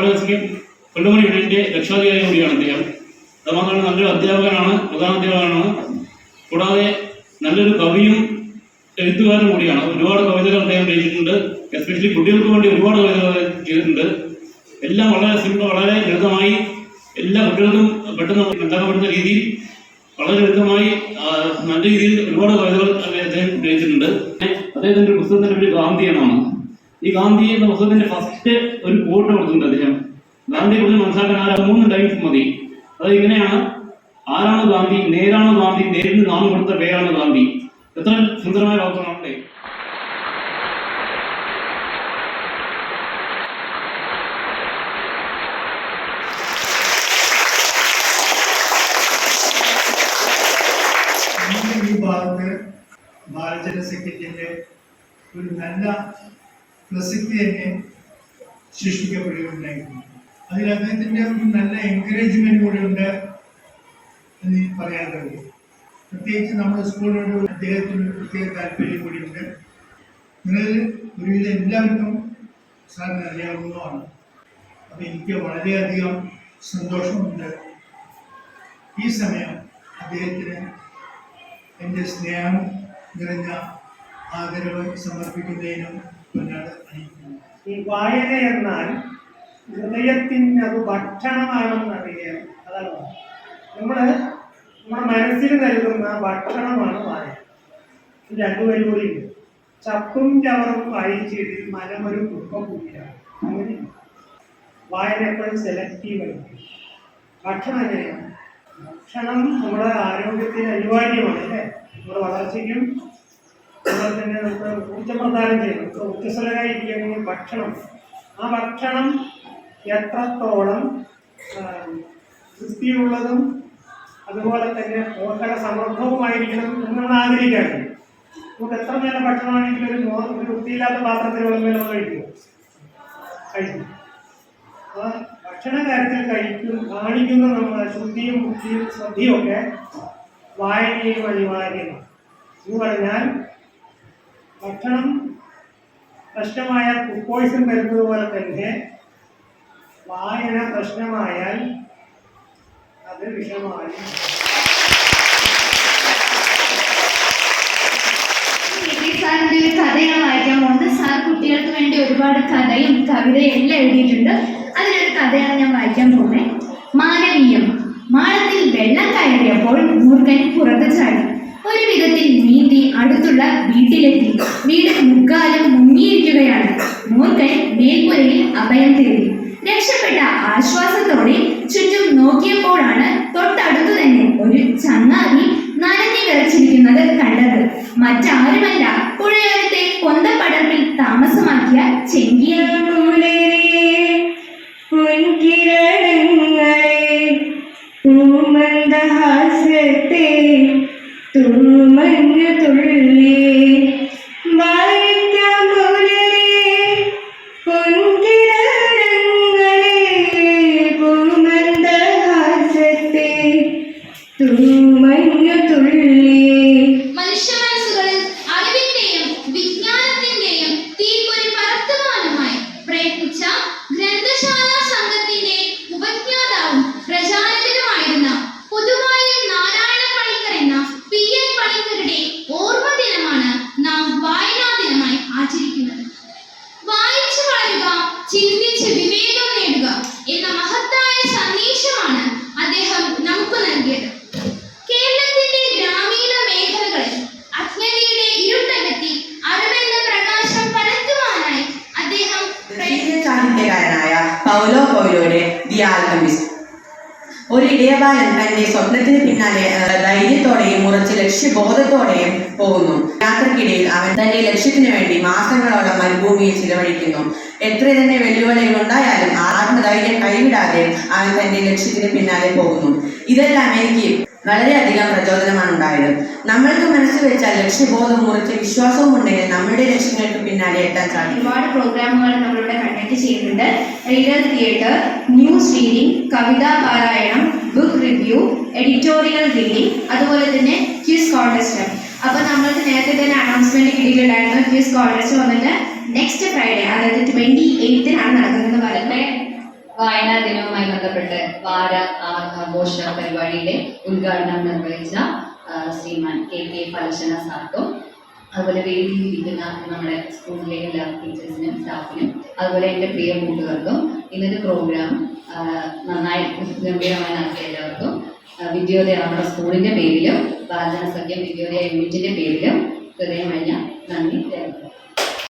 കൊല്ലമണി യൂണിയന്റെ രക്ഷാധികാരി കൂടിയാണ് അദ്ദേഹം. അതുമാത്രമല്ല നല്ലൊരു അധ്യാപകനാണ് പ്രധാന അധ്യാപകനാണ്. കൂടാതെ നല്ലൊരു കവിയും എഴുത്തുകാരും കൂടിയാണ്. ഒരുപാട് കവിതകൾ അദ്ദേഹം രചിച്ചിട്ടുണ്ട്. എസ്പെഷ്യലി കുട്ടികൾക്ക് വേണ്ടി ഒരുപാട് കവിതകൾ ചെയ്തിട്ടുണ്ട്. എല്ലാം വളരെ സിമ്പിൾ വളരെ ലളിതമായി എല്ലാ കുട്ടികൾക്കും പെട്ടെന്ന് മനസ്സിലാക്കപ്പെടുന്ന രീതിയിൽ വളരെ ലളിതമായി നല്ല രീതിയിൽ ഒരുപാട് കവിതകൾ അദ്ദേഹം രചിച്ചിട്ടുണ്ട്. അദ്ദേഹത്തിന്റെ ഒരു പുസ്തകത്തിന്റെ പേര് ഗാന്ധിയനാണ്. ഈ ഗാന്ധി എന്ന പുസ്തകത്തിന്റെ ഫസ്റ്റ് ഒരു കോട്ട് കൊടുത്തിട്ടുണ്ട് അദ്ദേഹം. ഗാന്ധിയെ കുറിച്ച് മനസ്സിലാക്കാൻ ആ മൂന്ന് ടൈംസ് മതി. അത് ഇങ്ങനെയാണ്. ആരാണ് ഗാന്ധി? നേരാണ് ഗാന്ധി? നേരിന് നാം കൊടുത്ത പേരാണ് ഗാന്ധി. എത്ര സുന്ദരമായ വാക്കുകളാണല്ലേ ബാലജന സെക്രട്ടറിന്റെ ഒരു നല്ല പ്രസക്തി തന്നെ സൃഷ്ടിക്കപ്പെടുകയുണ്ടായിരുന്നു അതിൽ അദ്ദേഹത്തിന്റെ ഒരു നല്ല എൻകറേജ്മെന്റ് കൂടെ ഉണ്ട് എന്ന് പറയാൻ കഴിയും. പ്രത്യേകിച്ച് നമ്മുടെ സ്കൂളിനോട് അദ്ദേഹത്തിന് പ്രത്യേക താല്പര്യം കൂടിയുണ്ട്. നിങ്ങളിൽ ഒരുവിധം എല്ലാവർക്കും സാറിന് അറിയാവുന്നതാണ്. അപ്പം എനിക്ക് വളരെയധികം സന്തോഷമുണ്ട്. ഈ സമയം അദ്ദേഹത്തിന് എന്റെ സ്നേഹം നിറഞ്ഞ ആദരവ് സമർപ്പിക്കുന്നതിനും ഈ വായന എന്നാൽ ഹൃദയത്തിന് അത് ഭക്ഷണമാണെന്ന് അറിയാം അതാണ് നമ്മൾ നമ്മുടെ മനസ്സിന് നൽകുന്ന ഭക്ഷണമാണ് വായന. രണ്ടു പേരും കൂടി ഉണ്ട്. ചപ്പും ചവറും വായിച്ചിട്ട് മനമൊരു കുപ്പക്കൂടിയാണ് അങ്ങനെ വായന എപ്പോഴും സെലക്റ്റീവ് ആയിരിക്കും ഭക്ഷണം എങ്ങനെയാണ്? ഭക്ഷണം നമ്മുടെ ആരോഗ്യത്തിന് അനിവാര്യമാണ് അല്ലേ? നമ്മുടെ വളർച്ചയ്ക്കും അതുപോലെ തന്നെ നമുക്ക് ഊർജം പ്രദാനം ചെയ്യണം. നമുക്ക് ഊർജസ്വലരായിരിക്കുകയാണെങ്കിൽ ഭക്ഷണം. ആ ഭക്ഷണം എത്രത്തോളം വൃത്തിയുള്ളതും അതുപോലെ തന്നെ പോഷക സമൃദ്ധവുമായിരിക്കണം എന്ന് നമ്മൾ ആഗ്രഹിക്കാറുണ്ട് നമുക്ക് എത്ര നേരം ഭക്ഷണമാണെങ്കിലും ഒരു മോ ഒരു വൃത്തിയില്ലാത്ത പാത്രത്തിൽ വിളമ്പി നമ്മൾ കഴിക്കുമോ കഴിക്കും. ആ ഭക്ഷണ കാര്യത്തിൽ കഴിക്കും കാണിക്കുന്ന നമ്മുടെ ശുദ്ധിയും ബുദ്ധിയും ശ്രദ്ധയും ഒക്കെ വായനയും അനിവാര്യമാണ്. എന്ന് പറഞ്ഞാൽ ഭക്ഷണം പ്രശ്നമായാൽ ഫുഡ് പോയിസൺ വരുന്നത് പോലെ തന്നെ വായന പ്രശ്നമായാൽ അത് വിഷമായി കഥ വായിക്കാൻ പോകുന്നത്. സാർ കുട്ടികൾക്ക് വേണ്ടി ഒരുപാട് കഥയും കവിതയും എല്ലാം എഴുതിയിട്ടുണ്ട്. അതിലൊരു കഥയാണ് ഞാൻ വായിക്കാൻ പോകുന്നത്. മാനവീയം. അടുത്തുള്ള വീട്ടിലെത്തി. വീട് മുക്കാലും മുങ്ങിയിരിക്കുകയാണ്. മൂർഖൻ മേൽപ്പുരയിൽ അഭയം തേടി. രക്ഷപ്പെട്ട ആശ്വാസത്തോടെ ചുറ്റും നോക്കിയപ്പോഴാണ് തൊട്ടടുത്തു തന്നെ ഒരു ചങ്ങാതി നനഞ്ഞു വിറച്ചിരിക്കുന്നത് കണ്ടത്. മറ്റാരുമല്ല പുഴയോരത്തെ കൊന്തപ്പടർപ്പിൽ താമസമാക്കിയ ചെങ്കിയ നൽകിയത്. കേരളത്തിന്റെ ഗ്രാമീണ മേഖലകളിൽ അജ്ഞതയുടെ ഇരുട്ടകത്തി അറിവെന്ന പ്രകാശം പരത്തുവാനായി അദ്ദേഹം സാഹിത്യകാരനായ പൗലോ പൗലോയുടെ ദി ആൽക്കമിസ്റ്റ്. ഒരു ഇടയബാലൻ തന്റെ സ്വപ്നത്തിന് പിന്നാലെ ധൈര്യത്തോടെയും ഉറച്ച ലക്ഷ്യബോധത്തോടെയും പോകുന്നു. യാത്രക്കിടയിൽ അവൻ തന്റെ ലക്ഷ്യത്തിനു വേണ്ടി മാസങ്ങളോളം മരുഭൂമിയിൽ ചിലവഴിക്കുന്നു. എത്ര തന്നെ വെല്ലുവിളികൾ ഉണ്ടായാലും ആത്മധൈര്യം കൈവിടാതെ അവൻ തന്റെ ലക്ഷ്യത്തിന് പിന്നാലെ പോകുന്നു. ഇതെല്ലാം എനിക്ക് വളരെയധികം പ്രചോദനമാണ് ഉണ്ടായത്. നമ്മൾക്ക് മനസ്സിൽ വെച്ചാൽ ലക്ഷ്യബോധം മുറിച്ച് വിശ്വാസവും ഉണ്ടെങ്കിൽ നമ്മുടെ ലക്ഷ്യങ്ങൾക്ക് പിന്നാലെ എത്താൻ സാധിക്കും. ഒരുപാട് പ്രോഗ്രാമുകൾ നമ്മളിവിടെ കണ്ടക്ട് ചെയ്യുന്നുണ്ട്. റീഡർ തിയേറ്റർ ന്യൂസ് റീഡിംഗ് കവിതാ പാരായണം ബുക്ക് റിവ്യൂ എഡിറ്റോറിയൽ റീഡിംഗ് അതുപോലെ തന്നെ ക്യൂസ് കോൺടെസ്റ്റ് അപ്പോൾ നമ്മൾക്ക് നേരത്തെ തന്നെ അനൗൺസ്മെന്റ് കിട്ടിയിട്ടുണ്ടായിരുന്നു. ക്യൂസ് കോൺടെസ്റ്റ് വന്നിട്ട് നെക്സ്റ്റ് ഫ്രൈഡേ അതായത് ട്വന്റി എയ്ത്തിനാണ് നടക്കുന്നത് പറയുന്നത്. വായനാ ദിനവുമായി ബന്ധപ്പെട്ട് വാര ആഘോഷ പരിപാടിയുടെ ഉദ്ഘാടനം നിർവഹിച്ച ശ്രീമാൻ കെ കെ ഫലശന സാർക്കും അതുപോലെ വേദിയിൽ ഇരിക്കുന്ന നമ്മുടെ സ്കൂളിലെ എല്ലാ ടീച്ചേഴ്സിനും സ്റ്റാഫിനും അതുപോലെ എന്റെ പ്രിയ കൂട്ടുകാർക്കും ഇന്നത്തെ പ്രോഗ്രാം നന്നായി ഗംഭീരമായി നടത്തിയ എല്ലാവർക്കും ആ, വിദ്യോദയ നമ്മുടെ സ്കൂളിന്റെ പേരിലും ബാലജന സഖ്യം വിദ്യോദയ യൂണിറ്റിന്റെ പേരിലും ഹൃദയം കഴിഞ്ഞ നന്ദി രേഖപ്പെടുത്തുന്നു.